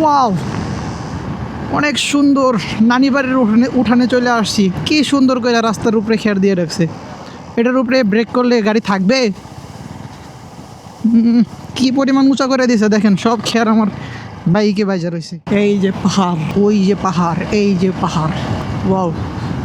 Wow! অনেক সুন্দর নানি বাড়ির উঠানে উঠানে চলে আসছি। কি সুন্দর করে রাস্তার উপরে খেয়ার দিয়ে রাখছে। এটার উপরে ব্রেক করলে গাড়ি থাকবে? কি পরিমাণ উঁচা করে দিয়েছে দেখেন, সব খেয়ার আমার বাইকে বাজা রয়েছে এই যে পাহাড়, ওই যে পাহাড়, এই যে পাহাড়। ওয়াও!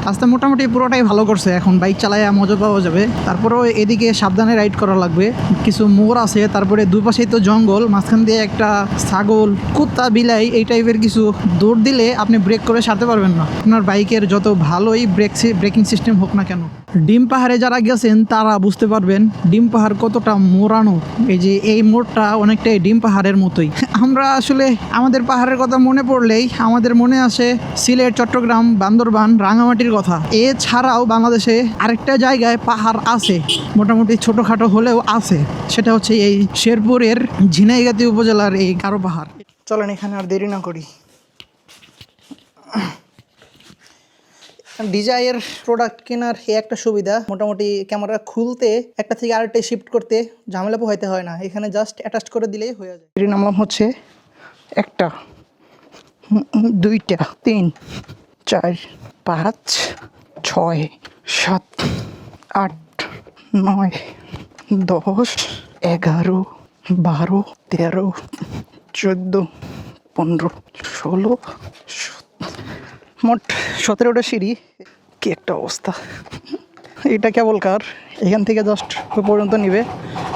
রাস্তা মোটামুটি পুরোটাই ভালো করছে, এখন বাইক চালায় মজা পাওয়া যাবে। তারপরেও এদিকে সাবধানে রাইড করা লাগবে। কিছু মোড় আছে, তারপরে দুপাশেই তো জঙ্গল, মাঝখান দিয়ে একটা ছাগল, কুত্তা, বিলাই, এই টাইপের কিছু দৌড় দিলে আপনি ব্রেক করে সারতে পারবেন না। আপনার বাইকের যত ভালোই ব্রেক ব্রেকিং সিস্টেম হোক না কেন, ডিম পাহাড়ে যারা গেছেন, তারা বুঝতে পারবেন ডিম পাহাড় কতটা মোড়ানো এই যে এই মোড়টা অনেকটাই ডিম পাহাড়ের মতোই। আমরা আসলে আমাদের পাহাড়ের কথা মনে পড়লেই আমাদের মনে আসে সিলেট, চট্টগ্রাম, বান্দরবান, রাঙামাটির কথা। এছাড়াও বাংলাদেশে আরেকটা জায়গায় পাহাড় আছে, মোটামুটি ছোটোখাটো হলেও আছে। সেটা হচ্ছে এই শেরপুরের ঝিনাইগাতি উপজেলার এই কারও পাহাড়। চলেন এখানে আর দেরি না করি। ডিজাইয়ের প্রোডাক্ট কেনার একটা সুবিধা, মোটামুটি ক্যামেরা খুলতে একটা থেকে আরেকটা শিফট করতে ঝামেলা পোহাইতে হয় না। এখানে জাস্ট অ্যাটাচ করে দিলেই হয়ে যায়। এর নামলাম হচ্ছে একটা, দুইটা, তিন, চার পাঁচ, ছয়, সাত, আট, নয়, দশ, এগারো, বারো, তেরো, চোদ্দ, পনেরো, ষোলো মোট সতেরোটা সিঁড়ি। কি একটা অবস্থা। এটা কেবল কার? এখান থেকে জাস্ট পর্যন্ত নিবে।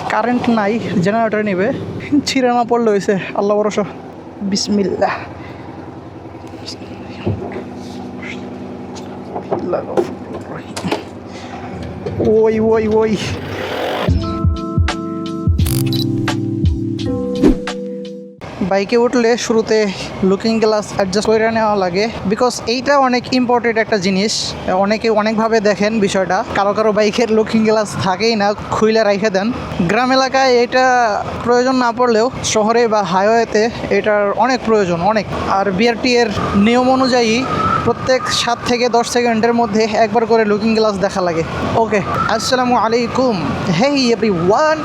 কারেন্ট নাই জেনারেটর নিবে। ছিঁড়ে না পড়লে হয়েছে আল্লাহ ভরসা। বিসমিল্লা ওই ওই ওই বাইকে উঠলে শুরুতে লুকিং গ্লাস অ্যাডজাস্ট করে নেওয়া লাগে বিকজ এইটা অনেক ইম্পর্টেন্ট একটা জিনিস। অনেকে অনেকভাবে দেখেন বিষয়টা। কারও কারও বাইকের লুকিং গ্লাস থাকেই না, খুইলে রেখে দেন। গ্রাম এলাকায় এটা প্রয়োজন না পড়লেও শহরে বা হাইওয়েতে এটার অনেক প্রয়োজন, অনেক। আর বিআরটি এর নিয়ম অনুযায়ী প্রত্যেক সাত থেকে দশ সেকেন্ডের মধ্যে একবার করে লুকিং গ্লাস দেখা লাগে। ওকে আসসালামু আলাইকুম। Hey everyone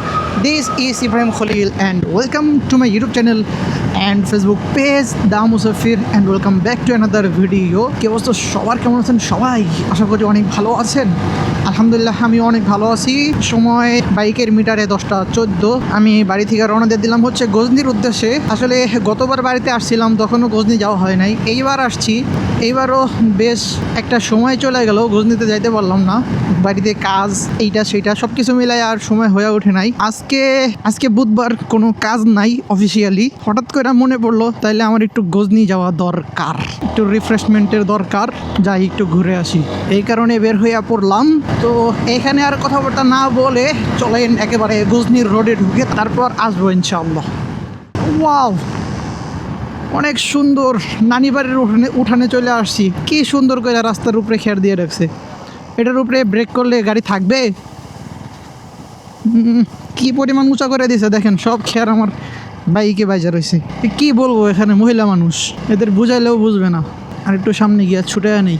this is Ibrahim Khalil and welcome to my YouTube channel and Facebook page the Musafir and welcome back to another video কি অবস্থা? সবার কেমন আছেন? সবাই? আশা করি অনেক ভালো আছেন। আলহামদুলিল্লাহ, আমি অনেক ভালো আছি। সময় বাইকের মিটারে দশটা চোদ্দ। আমি বাড়ি থেকে রওনা দিয়ে দিলাম হচ্ছে গজনির উদ্দেশ্যে। আসলে গতবার বাড়িতে আসছিলাম, তখনও গজনি যাওয়া হয় নাই। এইবার আসছি। এইবারও বেশ একটা সময় চলে গেল, গজনিতে যাইতে পারলাম না। বাড়িতে কাজ, এইটা সেইটা সব কিছু মিলাই আর সময় হয়ে ওঠে নাই। আজকে আজকে বুধবার কোনো কাজ নাই অফিসিয়ালি হঠাৎ করে মনে পড়ল, তাইলে আমার একটু গজনি যাওয়া দরকার। একটু রিফ্রেশমেন্টের দরকার। যাই, একটু ঘুরে আসি। এই কারণে বের হইয়া পড়লাম। তো এখানে আর কথাবার্তা না বলে চলেন একেবারে গজনির রোডে ঢুকে তারপর আসব ইনশাআল্লাহ। ওয়াও! অনেক সুন্দর নানি বাড়ির উঠানে উঠানে চলে আসছি। কি সুন্দর করে রাস্তার উপরে খেয়ার দিয়ে রাখছে। এটার উপরে ব্রেক করলে গাড়ি থাকবে? কি পরিমাণ উঁচা করে দিয়েছে দেখেন, সব খেয়ার আমার বাইকে বাজা রয়েছে। কি বলব এখানে মহিলা মানুষ? এদের বুঝাইলেও বুঝবে না। আর একটু সামনে গিয়া ছুটে নেই।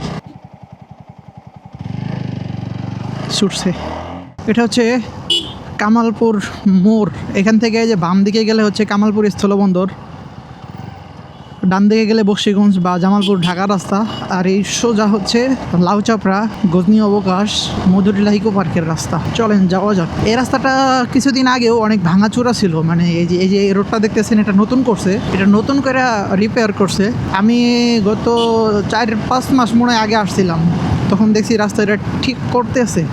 ছুটছে এটা হচ্ছে কামালপুর মোড়। এখান থেকে যে বাম দিকে গেলে হচ্ছে কামালপুর স্থলবন্দর। ডান দিকে গেলে বক্সিগঞ্জ বা জামালপুর ঢাকা রাস্তা। আর এই সোজা হচ্ছে লাউচাপড়া, গজনি অবকাশ, মধুরিলা ইকো পার্কের রাস্তা। চলেন যাওয়া যাক। এই রাস্তাটা কিছুদিন আগেও অনেক ভাঙাচোরা ছিল। মানে এই যে এই যে এই রোডটা দেখতেছেন, এটা নতুন করছে। এটা নতুন করে রিপেয়ার করছে। আমি গত চার, পাঁচ মাস মনে আগে আসছিলাম। তখন দেখছি রাস্তা এটা ঠিক করতেছে।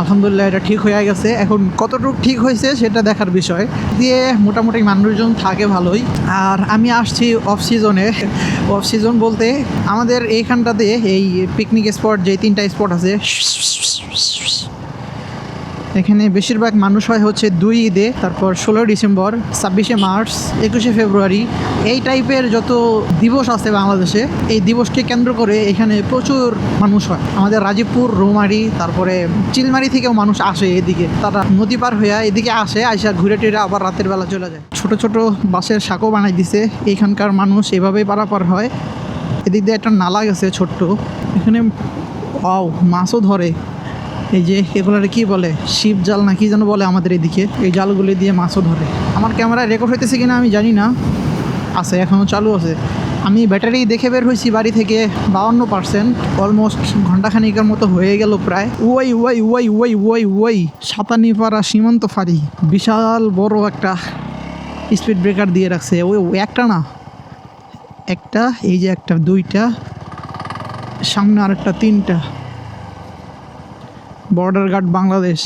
আলহামদুলিল্লাহ, এটা ঠিক হয়ে গেছে। এখন কতটুকু ঠিক হয়েছে সেটা দেখার বিষয়। দিয়ে মোটামুটি মানুষজন থাকে ভালোই। আর আমি আসছি অফ সিজনে অফ সিজন বলতে আমাদের এইখানটাতে এই পিকনিক স্পট যে তিনটা স্পট আছে এখানে বেশিরভাগ মানুষ হয় হচ্ছে দুই ঈদে, তারপর ষোলোই ডিসেম্বর, ছাব্বিশে মার্চ, একুশে ফেব্রুয়ারি। এই টাইপের যত দিবস আছে বাংলাদেশে, এই দিবসকে কেন্দ্র করে এখানে প্রচুর মানুষ হয়। আমাদের রাজীবপুর, রৌমারি, তারপরে চিলমারি থেকেও মানুষ আসে এদিকে। তারা নদী পার হইয়া এদিকে আসে, আইসা ঘুরে টুরে আবার রাতের বেলা চলে যায়। ছোট ছোট বাসের সাঁকো বানাই দিছে। এইখানকার মানুষ এভাবেই পারাপার হয়। এদিক দিয়ে একটা নালা গেছে ছোট্ট। এখানে, ওয়াও, মাছও ধরে। এই যে এগুলোর কি বলে? শিব জাল না কি যেন বলে আমাদের এদিকে? এই জালগুলি দিয়ে মাছও ধরে। আমার ক্যামেরায় রেকর্ড হইতেছে কিনা আমি জানি না। আছে এখনও চালু আছে। আমি ব্যাটারি দেখে বের হয়েছি বাড়ি থেকে বাউন্ন পার্সেন্ট অলমোস্ট ঘন্টাখানিকের মতো হয়ে গেল প্রায়। ওই ওই ওই ওই ওই ওই সাতানিপাড়া সীমান্ত ফাঁড়ি। বিশাল বড় একটা স্পিড ব্রেকার দিয়ে রাখছে। ওই একটা না। একটা, এই যে একটা, দুইটা, সামনে আরেকটা, তিনটা। বর্ডার গার্ড বাংলাদেশ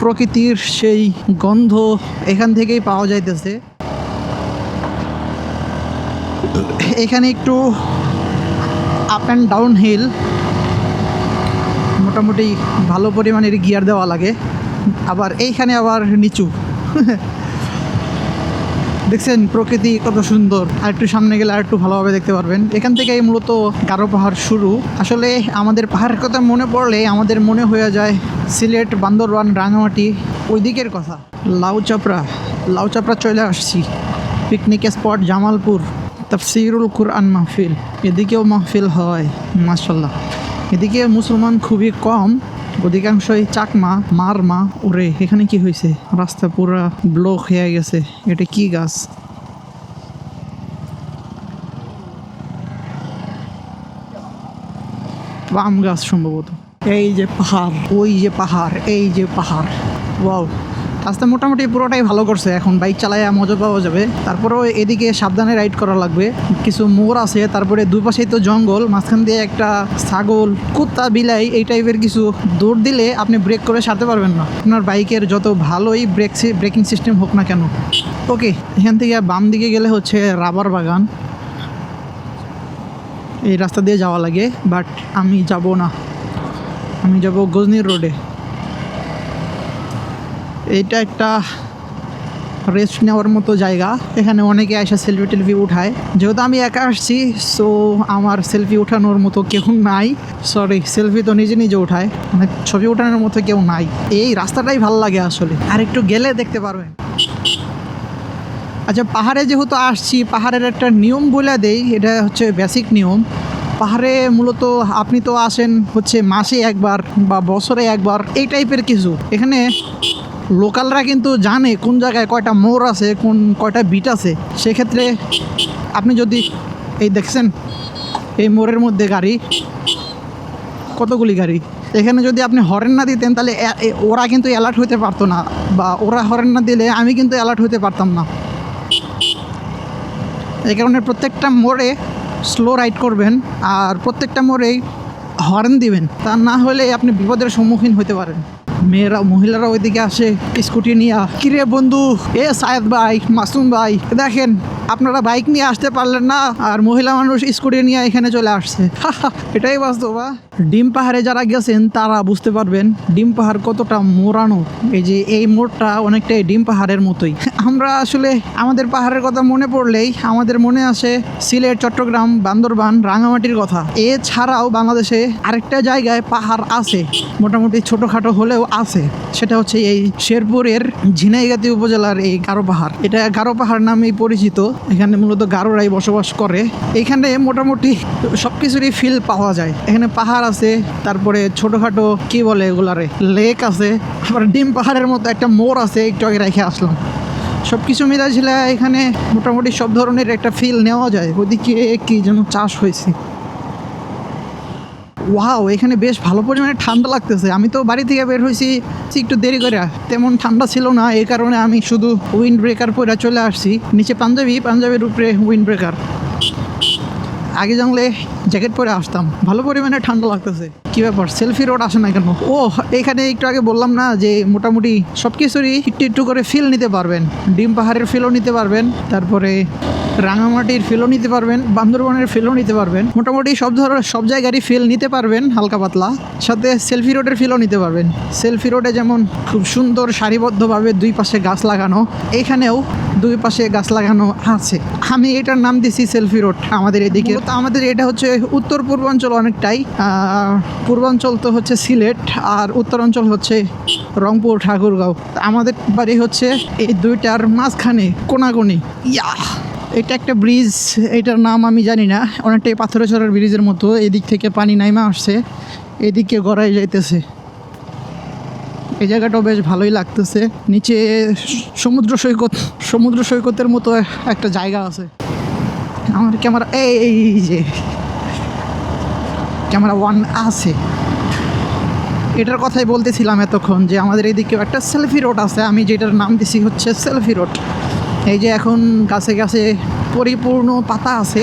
প্রকৃতির সেই গন্ধ এখান থেকেই পাওয়া যাইতেছে। এখানে একটু আপ অ্যান্ড ডাউন হিল মোটামুটি ভালো পরিমাণের গিয়ার দেওয়া লাগে। আবার এইখানে আবার নিচু। দেখছেন, প্রকৃতি কত সুন্দর। আর একটু সামনে গেলে আর একটু ভালোভাবে দেখতে পারবেন। এখান থেকেই মূলত গারো পাহাড় শুরু। আসলে আমাদের পাহাড়ের কথা মনে পড়লে আমাদের মনে হয়ে যায় সিলেট, বান্দরবান রাঙামাটি ওই দিকের কথা। লাউ চাপড়া লাউ চাপড়া চলে আসছি। Picnic spot Jamalpur. তফসিরুল কুরআন মাহফিল। এদিকেও মাহফিল হয় মাসাল্লাহ এদিকে মুসলমান খুবই কম। অধিকাংশই চাকমা মার মা ওরে এখানে কি হয়েছে রাস্তা পুরা ব্লক হয়ে গেছে। এটা কি গাছ? আম গাছ সম্ভবত। এই যে পাহাড়, ওই যে পাহাড়, এই যে পাহাড়। ওয়াও। রাস্তা মোটামুটি পুরোটাই ভালো করছে। এখন বাইক চালায় মজা পাওয়া যাবে। তারপরেও এদিকে সাবধানে রাইড করা লাগবে। কিছু মোড় আছে, তারপরে দুই পাশেই তো জঙ্গল, মাঝখান দিয়ে একটা ছাগল, কুত্তা, বিলাই এই টাইপের কিছু দৌড় দিলে আপনি ব্রেক করে সারতে পারবেন না। আপনার বাইকের যত ভালোই ব্রেক ব্রেকিং সিস্টেম হোক না কেন। ওকে এখান থেকে বাম দিকে গেলে হচ্ছে রাবার বাগান। এই রাস্তা দিয়ে যাওয়া লাগে বাট আমি যাব না। আমি যাব গজনির রোডে এটা একটা রেস্ট নেওয়ার মতো জায়গা। এখানে অনেকে এসে সেলফি টেলফি উঠায়। যেহেতু আমি একা আসছি সো আমার সেলফি উঠানোর মতো কেউ নাই। সরি সেলফি তো নিজে নিজে উঠায়। মানে ছবি উঠানোর মতো কেউ নাই। এই রাস্তাটাই ভালো লাগে আসলে। আর একটু গেলে দেখতে পারবেন। আচ্ছা পাহাড়ে যেহেতু আসছি, পাহাড়ের একটা নিয়ম বলে দেই। এটা হচ্ছে বেসিক নিয়ম। পাহাড়ে মূলত আপনি তো আসেন হচ্ছে মাসে একবার বা বছরে একবার। এই টাইপের কিছু। এখানে লোকালরা কিন্তু জানে কোন জায়গায় কয়টা মোড় আছে, কোন কয়টা বিট আছে। সেক্ষেত্রে আপনি যদি, এই দেখছেন, এই মোড়ের মধ্যে গাড়ি, কতগুলি গাড়ি? এখানে যদি আপনি হরেন না দিতেন, তাহলে ওরা কিন্তু অ্যালার্ট হতে পারতো না, বা ওরা হরেন না দিলে আমি কিন্তু অ্যালার্ট হতে পারতাম না। এই কারণে প্রত্যেকটা মোড়ে স্লো রাইড করবেন, আর প্রত্যেকটা মোড়েই হর্ন দিবেন। তা না হলে আপনি বিপদের সম্মুখীন হতে পারেন। মেয়েরা মহিলারা ওইদিকে আসে স্কুটি নিয়ে। কিরে বন্ধু? এ সায়েদ ভাই মাসুম ভাই দেখেন আপনারা বাইক নিয়ে আসতে পারলেন না আর মহিলা মানুষ স্কুটি নিয়ে এখানে চলে আসছে। এটাই বাস্তবা ডিম পাহাড়ে যারা গেছেন, তারা বুঝতে পারবেন ডিম পাহাড় কতটা মোড়ানো। এই যে এই মোড়টা অনেকটাই ডিম পাহাড়ের মতোই। আমরা আসলে আমাদের পাহাড়ের কথা মনে পড়লেই আমাদের মনে আসে সিলেট, চট্টগ্রাম, বান্দরবান, রাঙামাটির কথা। এছাড়াও বাংলাদেশে আরেকটা জায়গায় পাহাড় আছে, মোটামুটি ছোটোখাটো হলেও আছে। সেটা হচ্ছে এই শেরপুরের ঝিনাইগাতি উপজেলার এই গারো পাহাড়। এটা গারো পাহাড় নামেই পরিচিত। এখানে মূলত গারোরাই বসবাস করে। এখানে মোটামুটি সব কিছুরই ফিল পাওয়া যায়। এখানে পাহাড় আছে, তারপরে ছোটোখাটো, কি বলে এগুলারে লেক আছে আবার ডিম পাহাড়ের মতো একটা মোর আছে, একটু আগে রেখে আসলাম। সব কিছু মিলাই ছিল এখানে মোটামুটি সব ধরনের একটা ফিল নেওয়া যায়। ওদিকে কি যেন চাষ হয়েছে। ওয়াও এখানে বেশ ভালো পরিমাণে ঠান্ডা লাগতেছে। আমি তো বাড়ি থেকে বের হয়েছি একটু দেরি করে। তেমন ঠান্ডা ছিল না, এই কারণে আমি শুধু উইন্ড ব্রেকার পরে চলে আসছি। নিচে পাঞ্জাবি, পাঞ্জাবির উপরে উইন্ড ব্রেকার আগে জানলে জ্যাকেট পরে আসতাম। ভালো পরিমাণে ঠান্ডা লাগতেছে। কি ব্যাপার সেলফি রোড আসে না কেন? ও এখানে একটু আগে বললাম না যে মোটামুটি সব কিছুরই একটু একটু করে ফিল নিতে পারবেন। ডিম পাহাড়ের ফিলও নিতে পারবেন। তারপরে রাঙামাটির ফিলও নিতে পারবেন, বান্দরবনের ফিলও নিতে পারবেন। মোটামুটি সব ধরনের, সব জায়গারই ফিল নিতে পারবেন, হালকা পাতলা। সাথে সেলফি রোডের ফিলও নিতে পারবেন। সেলফি রোডে যেমন খুব সুন্দর সারিবদ্ধভাবে দুই পাশে গাছ লাগানো এখানেও দুই পাশে গাছ লাগানো আছে। আমি এটার নাম দিছি সেলফি রোড আমাদের এদিকে। মূলত আমাদের এটা হচ্ছে উত্তর পূর্বাঞ্চল অনেকটাই। পূর্বাঞ্চল তো হচ্ছে সিলেট, আর উত্তরাঞ্চল হচ্ছে রংপুর, ঠাকুরগাঁও। আমাদের বাড়ি হচ্ছে এই দুইটার মাঝখানে কোনাকুনি। ইয়া এটা একটা ব্রিজ, এটার নাম আমি জানি না। অনেকটাই পাথরে চড়ার ব্রিজের মতো, এদিক থেকে পানি নাইমা আসছে, এদিকে গড়াই যাইতেছে। এই জায়গাটাও বেশ ভালোই লাগতেছে। নিচে সমুদ্র সৈকত, সমুদ্র সৈকতের মতো একটা জায়গা আছে। আমার ক্যামেরা, এই যে, ক্যামেরা ওয়ান আছে। এটার কথাই বলতেছিলাম এতক্ষণ যে আমাদের এইদিকেও একটা সেলফি রোড আছে। আমি যেটার নাম দিছি হচ্ছে সেলফি রোড। এই যে এখন গাছে গাছে পরিপূর্ণ পাতা আছে,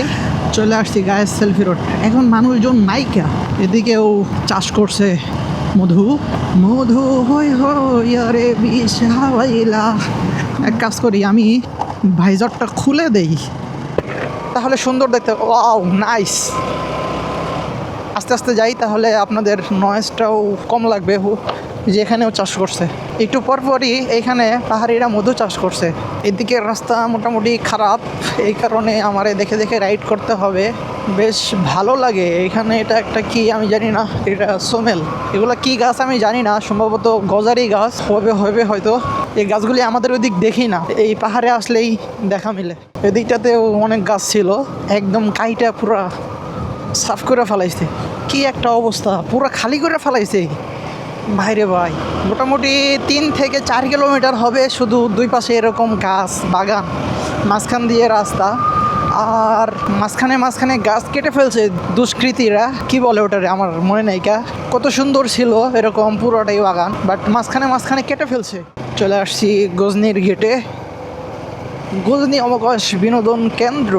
চলে আসছি গায়ের সেলফি রোড এখন মানুষজন নাইকা এদিকেও চাষ করছে মধু। মধু হই আরে বিষ এক কাজ করি, আমি ভাইজরটা খুলে দেই। তাহলে সুন্দর দেখতে, ওয়াও নাইস আস্তে আস্তে যাই, তাহলে আপনাদের নয়েজটাও কম লাগবে। যে এখানেও চাষ করছে। একটু পরপরই এইখানে পাহাড়িরা মধু চাষ করছে। এদিকে রাস্তা মোটামুটি খারাপ। এই কারণে আমার দেখে দেখে রাইড করতে হবে। বেশ ভালো লাগে। এখানে এটা একটা কি আমি জানি না। এটা সোমেল। এগুলো কি গাছ আমি জানি না। সম্ভবত গজারি গাছ। হবে হবে হয়তো। এই গাছগুলি আমাদের ওইদিক দেখি না। এই পাহাড়ে আসলেই দেখা মিলে। এদিকটাতেও অনেক গাছ ছিল। একদম কাইটা পুরা সাফ করে ফেলাইছে। কি একটা অবস্থা। পুরো খালি করে ফেলাইছে। ভাইরে ভাই, মোটামুটি তিন থেকে চার কিলোমিটার হবে শুধু দুই পাশে এরকম গাছ, বাগান, মাঝখান দিয়ে রাস্তা। আর মাঝখানে মাঝখানে গাছ কেটে ফেলছে দুষ্কৃতীরা, কি বলে ওটারে আমার মনে নেই কা? কত সুন্দর ছিল এরকম পুরোটাই বাগান বাট মাঝখানে মাঝখানে কেটে ফেলছে। চলে আসছি গজনির গেটে। গজনি অবকাশ বিনোদন কেন্দ্র।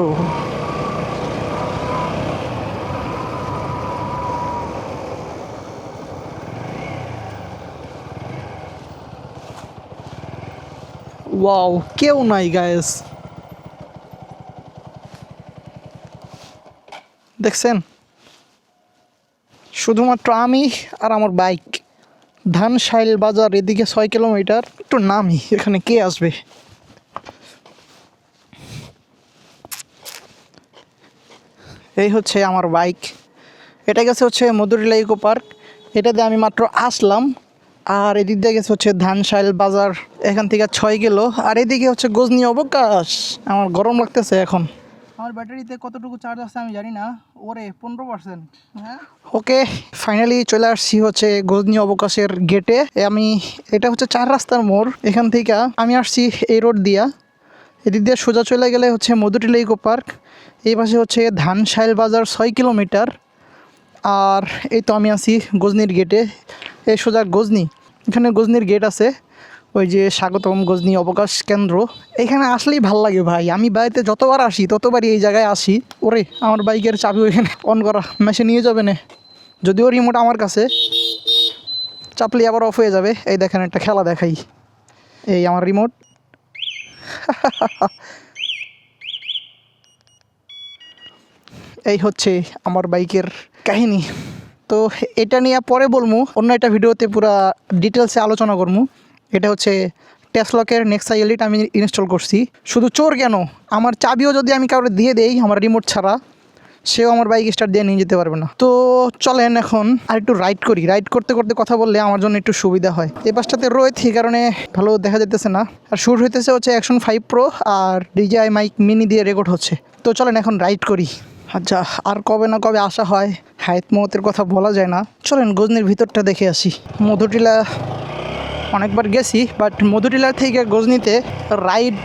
ওয়াও কেউ নাই গায়েস দেখছেন? শুধুমাত্র আমি আর আমার বাইক ধান শাইল বাজার এদিকে ছয় কিলোমিটার, একটু নামি, এখানে কে আসবে? এই হচ্ছে আমার বাইক এটা গেছে হচ্ছে মধুরিলা ইকো পার্ক এটাতে আমি মাত্র আসলাম। আর এদিক দিয়ে গেছে হচ্ছে ধানশাইল বাজার এখান থেকে ছয় কিলো। আর এদিকে হচ্ছে গজনি অবকাশ আমার গরম লাগতেছে এখন। আমার ব্যাটারিতে কতটুকু চার্জ আছে আমি জানি না ওরে পনেরো পার্সেন্ট হ্যাঁ? ওকে ফাইনালি চলে আসছি হচ্ছে গজনি অবকাশের গেটে আমি এটা হচ্ছে চার রাস্তার মোড় এখান থেকে আমি আসছি এই রোড দিয়া। এদিক দিয়ে সোজা চলে গেলে হচ্ছে মধুটিলা ইকো পার্ক এই পাশে হচ্ছে ধানশাইল বাজার ছয় কিলোমিটার। আর এই তো আমি আছি গজনির গেটে এই সোজা গজনি, এখানে গজনির গেট আছে। ওই যে স্বাগতম গজনি অবকাশ কেন্দ্র। এখানে আসলেই ভালো লাগে ভাই। আমি বাড়িতে যতবার আসি, ততবারই এই জায়গায় আসি। ওরে, আমার বাইকের চাবি ওইখানে অন করা। মেশে নিয়ে যাবে না। যদিও রিমোট আমার কাছে। চাপলি আবার অফ হয়ে যাবে। এই দেখেন একটা খেলা দেখাই। এই আমার রিমোট এই হচ্ছে আমার বাইকের কাহিনী। তো এটা নিয়ে পরে বলব অন্য একটা ভিডিওতে পুরা ডিটেলসে আলোচনা করব এটা হচ্ছে টেসলকের নেক্সা এলিট আমি ইনস্টল করছি। শুধু চোর কেন? আমার চাবিও যদি আমি কাউকে দিয়ে দেই, আমার রিমোট ছাড়া, সেও আমার বাইক স্টার্ট দিয়ে নিয়ে যেতে পারবে না। তো চলেন এখন আর একটু রাইড করি। রাইড করতে করতে কথা বললে আমার জন্য একটু সুবিধা হয়। এই পাশটাতে রয়েছে কারণে ভালো দেখা যেতেছে না। আর শুট হইতেছে হচ্ছে অ্যাকশন ফাইভ প্রো আর ডিজিআই মাইক মিনি দিয়ে রেকর্ড হচ্ছে। তো চলেন এখন রাইড করি। আচ্ছা আর কবে না কবে আসা হয়? হায়াত মহতের কথা বলা যায় না। চলেন গজনির ভিতরটা দেখে আসি। মধুটিলা, অনেকবার গেছি বাট মধুটিলার থেকে গজনিতে রাইড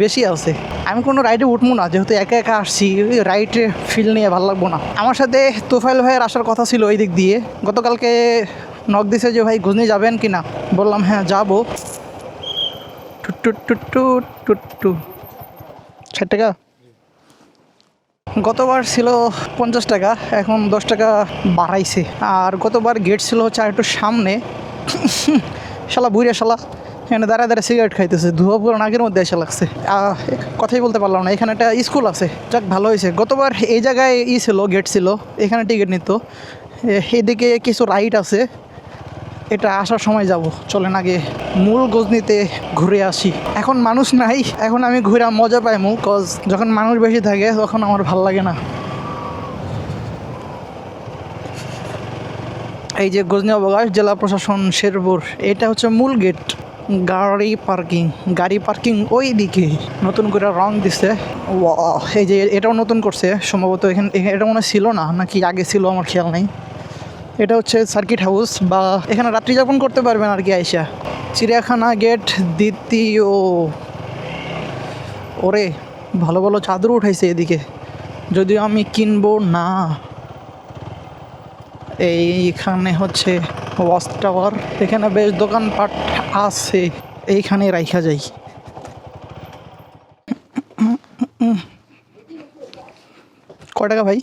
বেশি আছে। আমি কোনো রাইডে উঠবো না, যেহেতু একা একা আসছি ওই রাইডে ফিল নিয়ে ভালো লাগবো না। আমার সাথে তোফাইল ভাইয়ের আসার কথা ছিল ওই দিক দিয়ে। গতকালকে নক দিছে যে, ভাই, গজনি যাবেন কি না বললাম হ্যাঁ যাব। টুট টুট টুট টুট টুট টু ষাট টাকা? গতবার ছিল পঞ্চাশ টাকা, এখন দশ টাকা বাড়াইছে। আর গতবার গেট ছিল হচ্ছে একটু সামনে। শালা বুড়িয়া শালা, এখানে দাঁড়ায় দাঁড়ায় সিগারেট খাইতেছে, ধোয়া পুরো নাকের মধ্যে এসে লাগছে। কথাই বলতে পারলাম না, এখানে একটা স্কুল আছে, যাক ভালো হয়েছে। গতবার এই জায়গায় ই ছিল গেট ছিল, এখানে টিকিট নিত। এদিকে কিছু রাইড আছে। এটা আসার সময় যাব। চলেন আগে মূল গজনিতে ঘুরে আসি। এখন মানুষ নাই, এখন আমি ঘুরে মজা পাই মূল কজ যখন মানুষ বেশি থাকে, তখন আমার ভালো লাগে না। এই যে গজনি অবকাশ, জেলা প্রশাসন শেরপুর, এটা হচ্ছে মূল গেট। গাড়ি পার্কিং গাড়ি পার্কিং ওই দিকে। নতুন করে রং দিছে। এই যে এটাও নতুন করছে, সম্ভবত এখানে এটা মনে ছিল না, নাকি আগে ছিল, আমার খেয়াল নেই। এটা হচ্ছে সার্কিট হাউস বা এখানে রাত্রি যাপন করতে পারবেন আর কি আইসা। চিড়িয়াখানা গেট দ্বিতীয়। ওরে ভালো ভালো চাদর উঠাইছে এদিকে। যদিও আমি কিনবো না। এইখানে হচ্ছে ওয়াচ টাওয়ার। এখানে বেশ দোকানপাট আছে। এইখানে রাইখা যাই। কয় টাকা ভাই?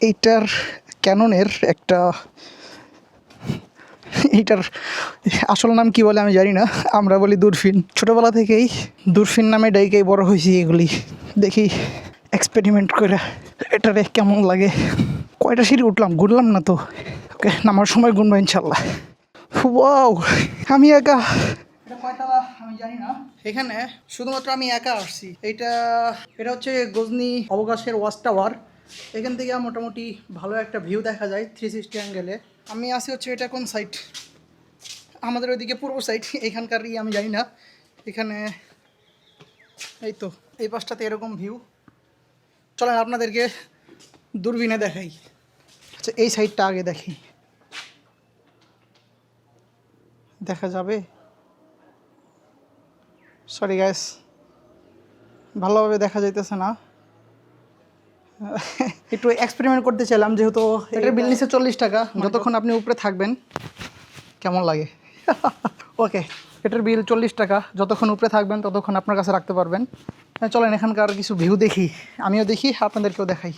এইটার ক্যাননের একটা এইটার আসল নাম কি বলে আমি জানি না। আমরা বলি দূরফিন। ছোটোবেলা থেকেই দূরফিন নামে ডাইকেই বড় হয়েছি এগুলি। দেখি এক্সপেরিমেন্ট করে এটারে কেমন লাগে। কয়টা সিঁড়ি উঠলাম? ঘুরলাম না তো। ওকে, নামার সময় গুনবো ইনশাল্লাহ। ওয়াও, আমি একা। আমি জানি না। এখানে শুধুমাত্র আমি একা আসছি। এটা এটা হচ্ছে গজনি অবকাশের ওয়াচ টাওয়ার। এখান থেকে মোটামুটি ভালো একটা ভিউ দেখা যায় থ্রি সিক্সটি অ্যাঙ্গেলে আমি আসি হচ্ছে এটা কোন সাইড আমাদের ওইদিকে পূর্ব সাইড এখানকারই আমি জানি না। এখানে এই তো, এই পাশটাতে এরকম ভিউ চলেন আপনাদেরকে দূরবীনে দেখাই। আচ্ছা এই সাইডটা আগে দেখি। দেখা যাবে? সরি গ্যাস ভালোভাবে দেখা যাইতেছে না। একটু এক্সপেরিমেন্ট করতে চাইলাম যেহেতু এটার বিল নিচ্ছে চল্লিশ টাকা। যতক্ষণ আপনি উপরে থাকবেন কেমন লাগে? ওকে এটার বিল চল্লিশ টাকা। যতক্ষণ উপরে থাকবেন ততক্ষণ আপনার কাছে রাখতে পারবেন। হ্যাঁ, চলেন এখানকার কিছু ভিউ দেখি। আমিও দেখি আপনাদেরকেও দেখাই।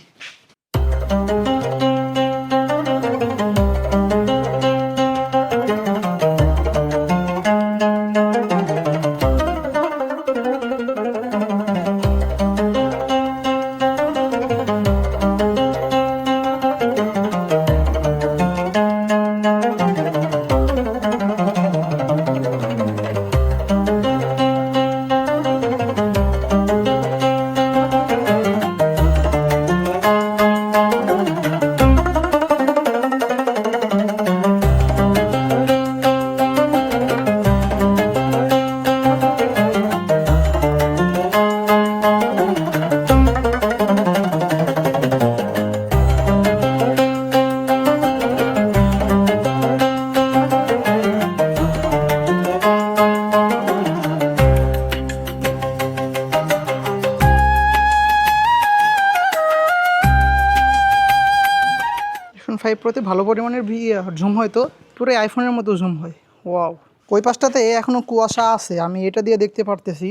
প্রোতে ভালো পরিমাণের ভি ঝুম হয় তো, পুরো আইফোনের মতো ঝুম হয়। ওয়াও ওই পাশটাতে এখনও কুয়াশা আছে, আমি এটা দিয়ে দেখতে পারতেছি।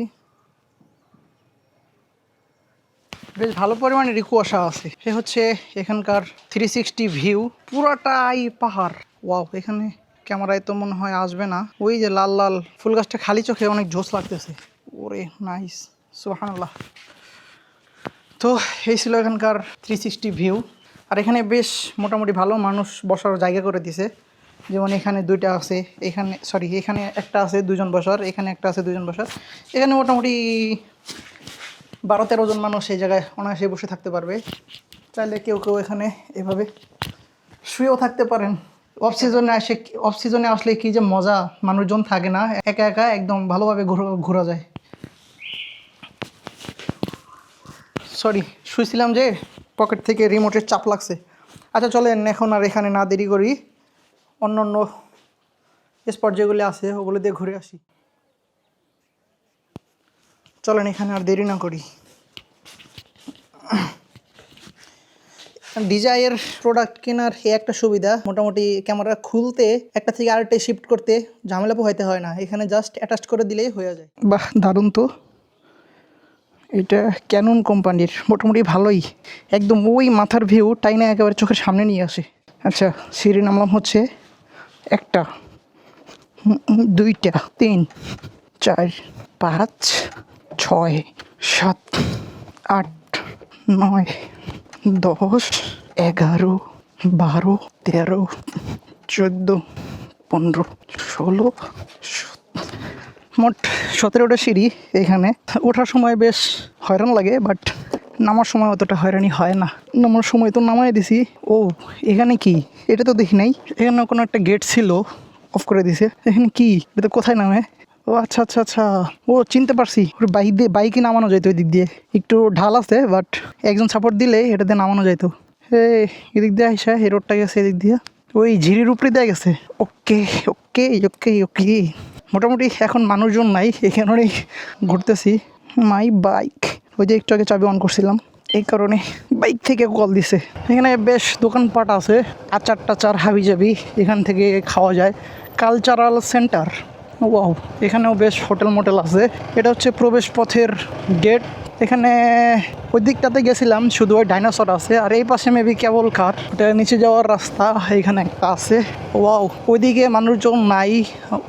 বেশ ভালো পরিমাণেরই কুয়াশা আছে। এ হচ্ছে এখানকার থ্রি সিক্সটি ভিউ পুরাটাই পাহাড়। ওয়াও এখানে ক্যামেরায় তো মনে হয় আসবে না। ওই যে লাল লাল, ফুল গাছটা খালি চোখে অনেক জোস লাগতেছে। ওরে নাইস সুহানাল্লাহ তো এই ছিল এখানকার থ্রি সিক্সটি ভিউ আর এখানে বেশ মোটামুটি ভালো মানুষ বসার জায়গা করে দিছে। যেমন এখানে দুইটা আছে, এখানে সরি এখানে একটা আছে দুজন বসার, এখানে একটা আছে দুজন বসার। এখানে মোটামুটি বারো তেরো জন মানুষ এই জায়গায় অনায়াসে বসে থাকতে পারবে। চাইলে কেউ কেউ এখানে এভাবে শুয়েও থাকতে পারেন। অফ সিজনে আসে অফ সিজনে আসলে কি যে মজা, মানুষজন থাকে না, একা একা একদম ভালোভাবে ঘোরা যায়। সরি শুয়েছিলাম যে পকেট থেকে রিমোটের চাপ লাগছে। আচ্ছা চলেন এখন আর এখানে না দেরি করি। অন্য অন্য স্পট যেগুলি আছে, ওগুলো দিয়ে ঘুরে আসি। চলেন এখানে আর দেরি না করি। ডিজাইয়ের প্রোডাক্ট কেনার একটা সুবিধা, মোটামুটি ক্যামেরা খুলতে একটা থেকে আরেকটা শিফট করতে ঝামেলা পোহাইতে হয় না। এখানে জাস্ট অ্যাটাচ করে দিলেই হয়ে যায়। বাহ, দারুণ তো। এটা ক্যানন কোম্পানির, মোটামুটি ভালোই। একদম ওই মাথার ভিউ টাইনা একেবারে চোখের সামনে নিয়ে আসে। আচ্ছা সিঁড়ি নামলাম হচ্ছে একটা। দুইটা, তিন, চার, পাঁচ, ছয়, সাত, আট, নয়, দশ, এগারো, বারো, তেরো, চোদ্দ, পনেরো, ষোলো মোট সতেরোটা সিঁড়ি এখানে। ওঠার সময় বেশ হয়রান লাগে বাট নামার সময় অতটা হয়রানি হয় না। নামার সময় তো নামাই দিছি। ও, এখানে কি? এটা তো দেখি নাই। এখানে কোনো একটা গেট ছিল অফ করে দিছে। এখানে কি? এটা কোথায় নামে? ও আচ্ছা আচ্ছা আচ্ছা। ও, চিনতে পারছি। বাইক দিয়ে, বাইকে নামানো যাইতো ওই দিক দিয়ে। একটু ঢাল আছে বাট একজন সাপোর্ট দিলে এটাতে নামানো যাইতো। এই এদিক দিয়ে আইসা, এই রোডটা গেছে এদিক দিয়ে। ওই ঝিরির উপরে দিয়ে গেছে। ওকে ওকে ওকে ওকে। মোটামুটি এখন মানুষজন নাই এখানে ঘুরতেছি। মাই বাইক ওই যে একটু আগে চাবি অন করছিলাম। এই কারণে বাইক থেকে কল দিছে। এখানে বেশ দোকানপাট আছে, আচার টাচার হাবি জাবি এখান থেকে খাওয়া যায়। কালচারাল সেন্টার ওয়াও এখানেও বেশ হোটেল মোটেল আছে। এটা হচ্ছে প্রবেশ পথের গেট এখানে ওই দিকটাতে গেছিলাম, শুধু ওই ডাইনোসর আছে। আর এই পাশে মেবি কেবল কার ওটা নিচে যাওয়ার রাস্তা, এখানে একটা আছে। ওয়াও ওইদিকে মানুষজন নাই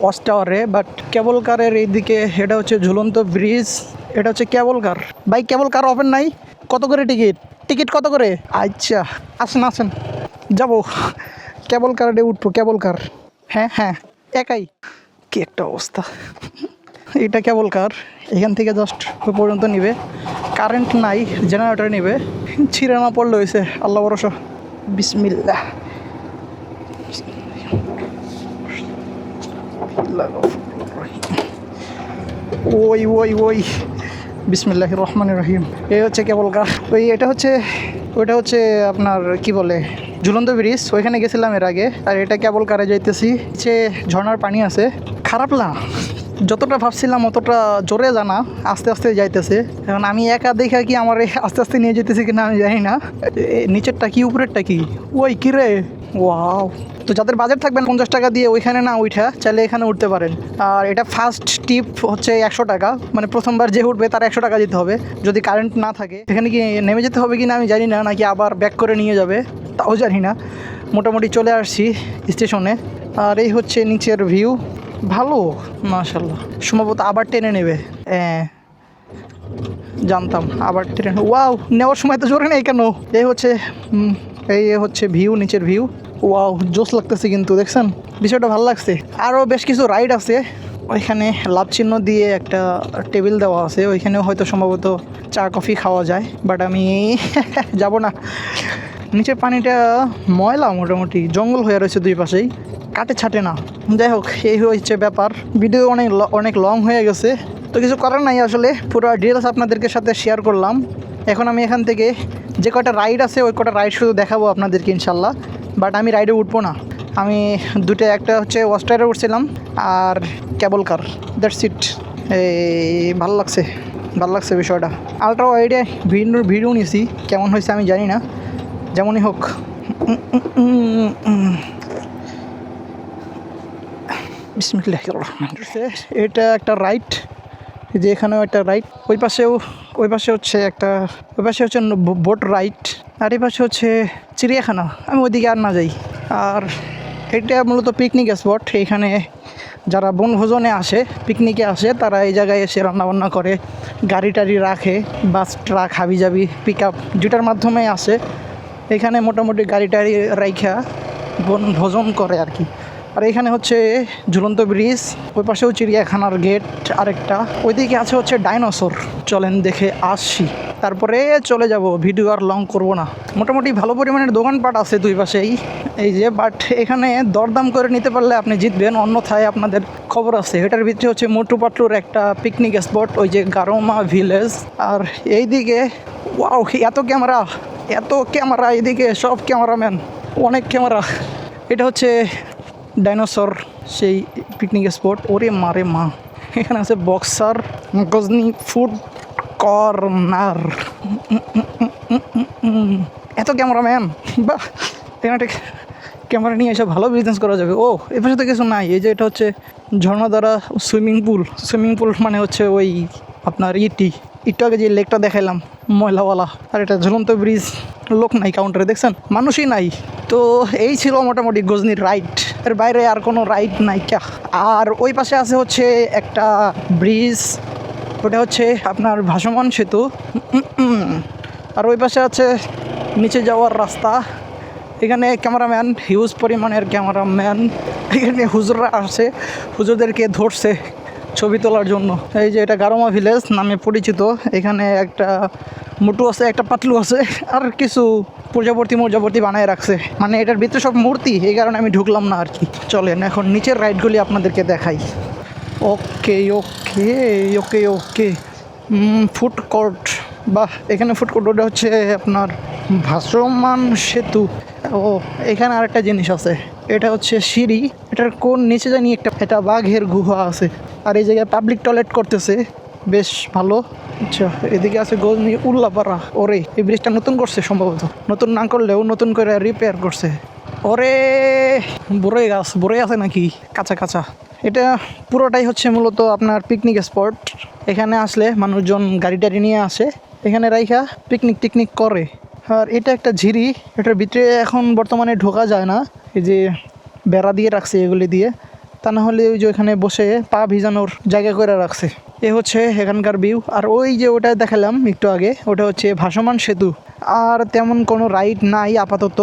ওয়াচ টাওয়ারে বাট কেবল কারের এইদিকে, এটা হচ্ছে ঝুলন্ত ব্রিজ এটা হচ্ছে কেবল কার। বাইক কেবল কার ওপেন নাই? কত করে টিকিট? টিকিট কত করে? আচ্ছা আসেন আসেন। যাব। কেবল কারে উঠবো, কেবল কার। হ্যাঁ হ্যাঁ একাই। কি একটা অবস্থা। এটা কেবল কার? এখান থেকে জাস্ট পর্যন্ত নিবে। কারেন্ট নাই জেনারেটার নিবে। ছিঁড়ে না পড়লে হয়েছে আল্লাহ ভরসা। বিসমিল্লা ওই ওই ওই। বিসমিল্লাহ রহমান রহিম। এই হচ্ছে কেবল কার। ওই, এটা হচ্ছে, ওইটা হচ্ছে আপনার কি বলে, ঝুলন্ত ব্রিজ। ওইখানে গেছিলাম এর আগে। আর এটা কেবল কারে যাইতেছি? সে ঝর্ণার পানি আছে। খারাপ না। যতটা ভাবছিলাম অতটা জোরে জানা, আস্তে আস্তে যাইতেছে। এখন আমি একা দেখা কি আমার আস্তে আস্তে নিয়ে যেতেছি কিনা আমি জানি না। নিচেরটা কি, উপরেরটা কি? ওই কি রে? ওয়াও। তো যাদের বাজেট থাকবেন পঞ্চাশ টাকা দিয়ে ওইখানে না উঠা, চাইলে এখানে উঠতে পারেন। আর এটা ফার্স্ট টিপ হচ্ছে একশো টাকা। মানে প্রথমবার যে উঠবে তার একশো টাকা দিতে হবে। যদি কারেন্ট না থাকে, এখানে কি নেমে যেতে হবে কি না আমি জানি না, নাকি আবার ব্যাক করে নিয়ে যাবে, তাও জানি না। মোটামুটি চলে আসছি স্টেশনে আর এই হচ্ছে নিচের ভিউ ভালো? মাশাল্লাহ সম্ভবত আবার টেনে নেবে। হ্যাঁ জানতাম, আবার ট্রেন ওয়াও, নেওয়ার সময় তো জোরে নেই কেন? এই হচ্ছে এই হচ্ছে ভিউ নিচের ভিউ ওয়াও জোস লাগতেছে কিন্তু, দেখছেন? বিষয়টা ভালো লাগছে। আরও বেশ কিছু রাইড আছে। ওইখানে লাভ চিহ্ন দিয়ে একটা টেবিল দেওয়া আছে। ওইখানেও হয়তো সম্ভবত চা, কফি খাওয়া যায়। বাট আমি যাব না। নিচের পানিটা ময়লা মোটামুটি, জঙ্গল হয়ে রয়েছে দুই পাশেই। কাটে ছাটে না। যাই হোক, এই হচ্ছে ব্যাপার। ভিডিও অনেক অনেক লং হয়ে গেছে। তো কিছু করার নাই আসলে, পুরো ডিটেলস আপনাদেরকে সাথে শেয়ার করলাম। এখন আমি এখান থেকে যে কটা রাইড আছে, ওই কটা রাইড শুধু দেখাবো আপনাদেরকে ইনশাল্লাহ। বাট আমি রাইডে উঠবো না। আমি দুটো, একটা হচ্ছে ওয়াস্টারে উঠছিলাম, আর কেবল কার দ্যাটস ইট এই, ভালো লাগছে। ভালো লাগছে বিষয়টা। আলট্রা ওয়াইডে ভিডিও ভিডিও নিয়েছি কেমন হয়েছে আমি জানি না। যেমনই হোক। এটা একটা রাইট, যে এখানেও একটা রাইট, ওই পাশেও, ওই পাশে হচ্ছে একটা, ওই পাশে হচ্ছে বোট রাইট, আর এই পাশে হচ্ছে চিড়িয়াখানা। আমি ওইদিকে আর না যাই। আর এটা মূলত পিকনিক স্পট। এখানে যারা বনভোজনে আসে, পিকনিকে আসে, তারা এই জায়গায় এসে রান্নাবান্না করে, গাড়ি টাড়ি রাখে, বাস, ট্রাক হাবি জাবি পিক আপ যেটার মাধ্যমে আসে। এখানে মোটামুটি গাড়ি টাড়ি রাইখা বনভোজন করে আর কি। আর এখানে হচ্ছে ঝুলন্ত ব্রিজ, ওই পাশেও চিড়িয়াখানার গেট আরেকটা। ওইদিকে আছে হচ্ছে ডাইনোসর। চলেন দেখে আসি। তারপরে চলে যাব, ভিডিও আর লং করব না। মোটামুটি ভালো পরিমাণের দোকানপাট আছে দুই পাশেই। এই যে বাট এখানে দরদাম করে নিতে পারলে আপনি জিতবেন। অন্যথায় আপনাদের খবর আছে। এটার ভিতরে হচ্ছে মোটু পাটলুর একটা পিকনিক স্পট ওই যে গারোমা ভিলেজ আর এইদিকে ওয়াও এত ক্যামেরা এত ক্যামেরা এদিকে সব ক্যামেরাম্যান, অনেক ক্যামেরা। এটা হচ্ছে ডাইনোসর, সেই পিকনিক স্পট ওরে মারে মা। এখানে আছে বক্সার গজনি ফুড কর্নার এত ক্যামেরা ক্যামেরাম্যান বাহ এখানে একটা ক্যামেরা নিয়ে এসে ভালো বিজনেস করা যাবে। ও, এ পাশে তো কিছু নাই। এই যে এটা হচ্ছে ঝর্ণা দ্বারা সুইমিং পুল সুইমিং পুল মানে হচ্ছে ওই আপনার ইটি একটু আগে যে লেকটা দেখাইলাম, ময়লাওয়ালা, আর এটা ঝুলন্ত ব্রিজ, লোক নাই কাউন্টারে দেখছেন? মানুষই নাই। তো এই ছিল মোটামুটি গজনির রাইড এর বাইরে আর কোনো রাইড নাই ক্যা। আর ওই পাশে আছে হচ্ছে একটা ব্রিজ, ওটা হচ্ছে আপনার ভাসমান সেতু। আর ওই পাশে আছে নিচে যাওয়ার রাস্তা। এখানে ক্যামেরাম্যান হিউজ পরিমাণের ক্যামেরাম্যান। এখানে হুজুররা আসে হুজুরদেরকে ধরছে। ছবি তোলার জন্য। এই যে এটা গারোমা ভিলেজ নামে পরিচিত। এখানে একটা মুটু আছে, একটা পাতলু আছে, আর কিছু প্রজাপতি মর্যাপতি বানায় রাখছে। মানে এটার ভিতরে সব মূর্তি, এই কারণে আমি ঢুকলাম না আর কি। চলেন, এখন নিচের রাইডগুলি আপনাদেরকে দেখাই। Okay okay okay okay. Food court. বাহ, এখানে ফুড কোর্ট ওটা হচ্ছে আপনার ভাসমান সেতু। ও, এখানে আরেকটা জিনিস আছে, এটা হচ্ছে সিঁড়ি। এটার কোন নিচে জানি একটা, এটা বাঘের গুহা আছে। আর এই জায়গায় পাবলিক টয়লেট করতেছে, বেশ ভালো। আচ্ছা এদিকে আছে গজনি উল্লাপাড়া। ওরে, এই ব্রিজটা নতুন করছে সম্ভবত। নতুন না করলেও নতুন করে রিপেয়ার করছে। ওরে বড়ই গাছ বড়ই আছে নাকি? কাঁচা কাঁচা। এটা পুরোটাই হচ্ছে মূলত আপনার পিকনিক স্পট এখানে আসলে মানুষজন গাড়ি টাড়ি নিয়ে আসে। এখানে রাইখা পিকনিক টিকনিক করে। আর এটা একটা ঝিরি, এটার ভিতরে এখন বর্তমানে ঢোকা যায় না। এই যে বেড়া দিয়ে রাখছে এগুলি দিয়ে, তা না হলে ওই যে ওখানে বসে পা ভিজানোর জায়গা করে রাখছে। এ হচ্ছে এখানকার ভিউ আর ওই যে ওটা দেখালাম একটু আগে, ওটা হচ্ছে ভাসমান সেতু। আর তেমন কোনো রাইড নাই আপাতত।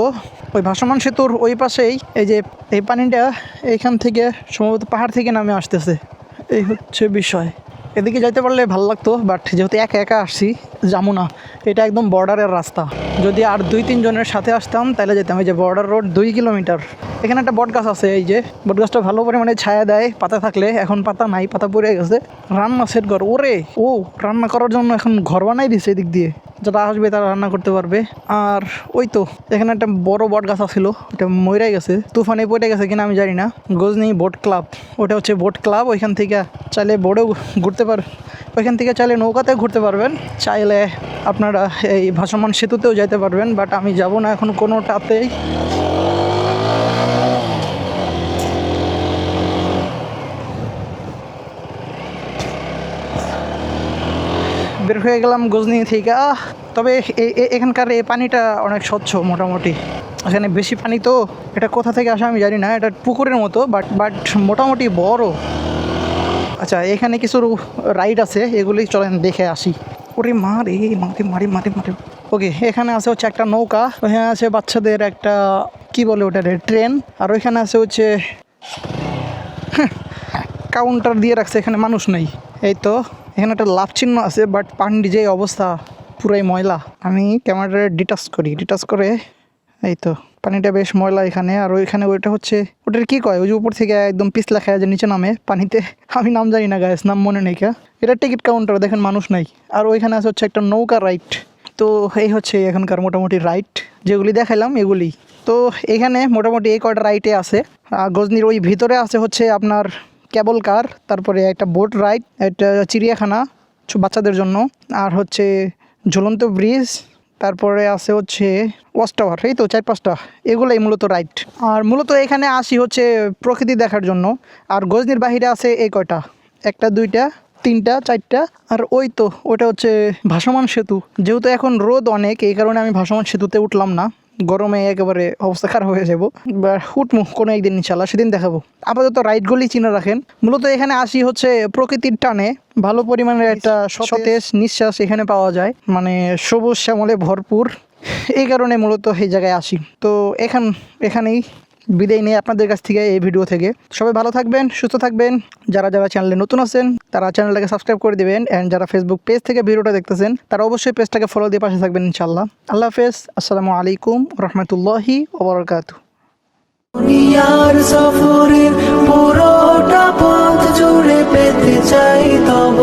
ওই ভাসমান সেতুর ওই পাশেই এই যে এই পানিটা এইখান থেকে সম্ভবত পাহাড় থেকে নামে আসতেছে। এই হচ্ছে বিষয়। এদিকে যাইতে পারলে ভালো লাগতো বাট যেহেতু একা একা আসছি যাব না। এটা একদম বর্ডারের রাস্তা। যদি আর দুই তিনজনের সাথে আসতাম, তাহলে যেতাম। এই যে বর্ডার রোড দুই কিলোমিটার। এখানে একটা বট গাছ আছে, এই যে। বট গাছটা ভালো পরিমাণে ছায়া দেয়, পাতা থাকলে। এখন পাতা নাই, পাতা পড়ে গেছে। রান্না সেট ঘর। ওরে! ও, রান্না করার জন্য এখন ঘর বানাই দিছে এদিক দিয়ে। যারা আসবে তারা রান্না করতে পারবে। আর ওই তো, এখানে একটা বড় বট গাছ ছিল ওটা মরে গেছে। তুফানে পড়ে গেছে কিনা আমি জানি না। গজনি বোট ক্লাব ওটা হচ্ছে বোট ক্লাব ওইখান থেকে চাইলে বোটেও ঘুরতে পার ওইখান থেকে চাইলে নৌকাতে ঘুরতে পারবেন। চাইলে আপনারা, এই ভাসমান সেতুতেও যাইতে পারবেন বাট আমি যাব না এখন কোনোটাতেই। বের হয়ে গেলাম গজনি থেকে। তবে এখানকার এই পানিটা অনেক স্বচ্ছ মোটামুটি। এখানে বেশি পানি তো এটা কোথা থেকে আসে আমি জানি না, এটা পুকুরের মতো বাট বাট মোটামুটি বড়। আচ্ছা এখানে কিছু রাইড আছে, এগুলি চলেন দেখে আসি। ওরে মারে মারে মারে মারে মারে ওকে এখানে আছে হচ্ছে একটা নৌকা, ওখানে আছে বাচ্চাদের একটা, কি বলে ওটা ট্রেন আর ওইখানে আছে হচ্ছে কাউন্টার দিয়ে রাখছে, এখানে মানুষ নেই। এই তো, এখানে একটা লাভ চিহ্ন আছে বাট পান্ডি যে অবস্থা, পুরাই ময়লা। আমি ক্যামেরাটা ডিটাচ করি ডিটাচ করে, এই তো। পানিটা বেশ ময়লা এখানে। আর ওইখানে ওইটা হচ্ছে, ওটার কি কয়? ওই যে উপর থেকে একদম পিছলা খায় যে নিচে নামে পানিতে। আমি নাম জানি না গায়েস নাম মনে নেই কা। এটা টিকিট কাউন্টার দেখেন মানুষ নাই। আর ওইখানে আছে হচ্ছে একটা নৌকা রাইড তো এই হচ্ছে এখানকার মোটামুটি রাইড যেগুলি দেখালাম এগুলি। তো এখানে মোটামুটি এই কয়টা রাইটে আছে। গজনির ওই ভিতরে আছে হচ্ছে আপনার কেবল কার তারপরে একটা বোট রাইড একটা চিড়িয়াখানা বাচ্চাদের জন্য। আর হচ্ছে ঝুলন্ত ব্রিজ তারপরে আছে হচ্ছে ওয়াস্টাওয়ার এই তো চার পাঁচটা, এগুলোই মূলত রাইট আর মূলত এখানে আসি হচ্ছে প্রকৃতি দেখার জন্য। আর গজনির বাহিরে আছে এই কয়টা? একটা, দুইটা, তিনটা, চারটা, আর ওই তো, ওটা হচ্ছে ভাসমান সেতু। যেহেতু এখন রোদ অনেক, এই কারণে আমি ভাসমান সেতুতে উঠলাম না। গরমে একেবারে অবস্থা খারাপ হয়ে যাব। বা উঠমু কোনো একদিন ইনশাল্লাহ সেদিন দেখাবো। আপাতত রাইডগুলি চিনে রাখেন। মূলত এখানে আসি হচ্ছে প্রকৃতির টানে। ভালো পরিমাণের একটা সতেজ নিঃশ্বাস এখানে পাওয়া যায়। মানে সবুজ শ্যামলে ভরপুর। এই কারণে মূলত এই জায়গায় আসি। তো এখান এখানেই বিদায় নিয়ে আপনাদের কাছ থেকে এই ভিডিও থেকে। সবাই ভালো থাকবেন, সুস্থ থাকবেন। যারা যারা চ্যানেলে নতুন আছেন, তারা চ্যানেলটাকে সাবস্ক্রাইব করে দেবেন। অ্যান্ড যারা ফেসবুক পেজ থেকে ভিডিওটা দেখতেছেন, তারা অবশ্যই পেজটাকে ফলো দিয়ে পাশে থাকবেন ইনশাল্লাহ আল্লাহ হাফেজ, আসসালামু আলাইকুম রহমতুল্লাহি ওবরকাত সফরের পুরোটা পথ জুড়ে পেতে চাই তব